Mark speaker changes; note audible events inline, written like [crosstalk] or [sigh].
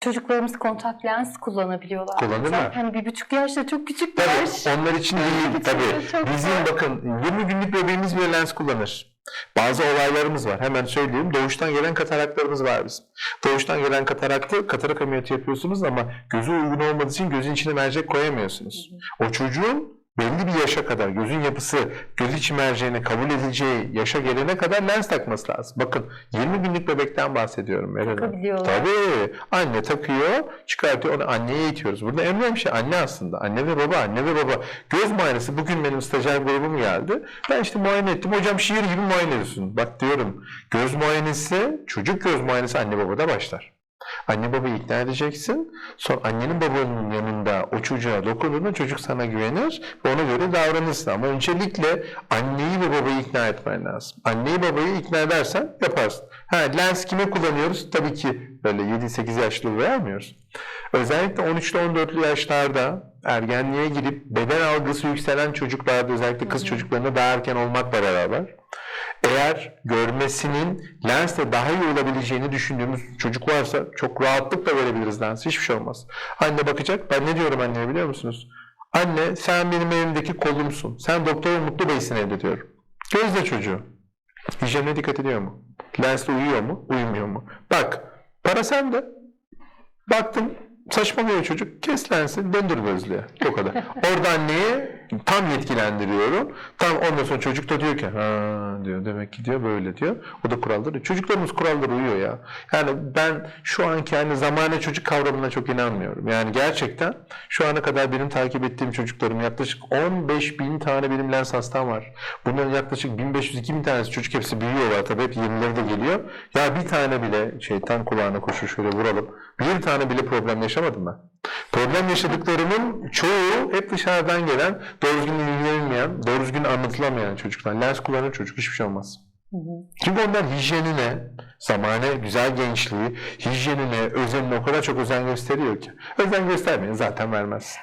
Speaker 1: Çocuklarımız kontak lens kullanabiliyorlar.
Speaker 2: Kullanırlar.
Speaker 1: Hani bir buçuk yaşta çok küçük bir
Speaker 2: Tabii
Speaker 1: yaş.
Speaker 2: onlar için değil. Tabii. Bizim
Speaker 1: zor.
Speaker 2: bakın 20 günlük bebeğimiz bile lens kullanır. Bazı olaylarımız var. Hemen söyleyeyim. Doğuştan gelen kataraklarımız var bizim. Doğuştan gelen kataraktı katarak ameliyatı yapıyorsunuz ama gözü uygun olmadığı için gözün içine mercek koyamıyorsunuz. O çocuğun belli bir yaşa kadar gözün yapısı göz içi merceğine kabul edileceği yaşa gelene kadar lens takması lazım. Bakın 20 günlük bebekten bahsediyorum.
Speaker 1: Takabiliyorlar.
Speaker 2: Tabii. Anne takıyor, çıkartıyor. Onu anneye itiyoruz. Burada en önemli şey anne aslında. Anne ve baba, anne ve baba. Göz muayenesi. Bugün benim stajyer grubum geldi. Ben işte muayene ettim. Hocam şiir gibi muayene ediyorsun. Bak diyorum. Göz muayenesi, çocuk göz muayenesi anne babada başlar. Anne babayı ikna edeceksin. Sonra annenin babanın yanında o çocuğa dokunduğunda çocuk sana güvenir ve ona göre davranırsın. Ama öncelikle anneyi ve babayı ikna etmen lazım. Anneyi babayı ikna edersen yaparsın. Ha, lens kime kullanıyoruz? Tabii ki böyle 7-8 yaşlı vermiyoruz. Özellikle 13'lü 14'lü yaşlarda ergenliğe girip beden algısı yükselen çocuklarda özellikle kız çocuklarında daha erken olmakla beraber eğer görmesinin lensle daha iyi olabileceğini düşündüğümüz çocuk varsa çok rahatlıkla verebiliriz lens. Hiçbir şey olmaz. Anne bakacak. Ben ne diyorum anneye biliyor musunuz? Anne sen benim evimdeki kolumsun. Sen doktor Mutlu Bey'sin evde diyorum. Gözle çocuğu. Hijyenine dikkat ediyor mu? Lensle uyuyor mu? Uyumuyor mu? Bak para sende. Baktım saçmalıyor çocuk. Kes lensi döndür gözlüğe. O kadar. [laughs] Orada anneyi tam yetkilendiriyorum. Tam ondan sonra çocuk da diyor ki ha diyor demek ki diyor böyle diyor. O da kuralları. Çocuklarımız kurallara uyuyor ya. Yani ben şu anki hani zamane çocuk kavramına çok inanmıyorum. Yani gerçekten şu ana kadar benim takip ettiğim çocuklarım yaklaşık 15 bin tane benim lens hastam var. Bunların yaklaşık 1500-2000 tanesi çocuk hepsi büyüyorlar. Tabii hep 20'leri de geliyor. Ya bir tane bile şeytan kulağına koşur şöyle vuralım. Bir tane bile problem yaşamadım ben. Problem yaşadıklarımın çoğu hep dışarıdan gelen, doğru düzgün ilgilenilmeyen, doğru düzgün anlatılamayan çocuklar. Lens kullanan çocuk hiçbir şey olmaz. Çünkü onlar hijyenine, zamane, güzel gençliği, hijyenine, özenine o kadar çok özen gösteriyor ki. Özen göstermeyin zaten vermez.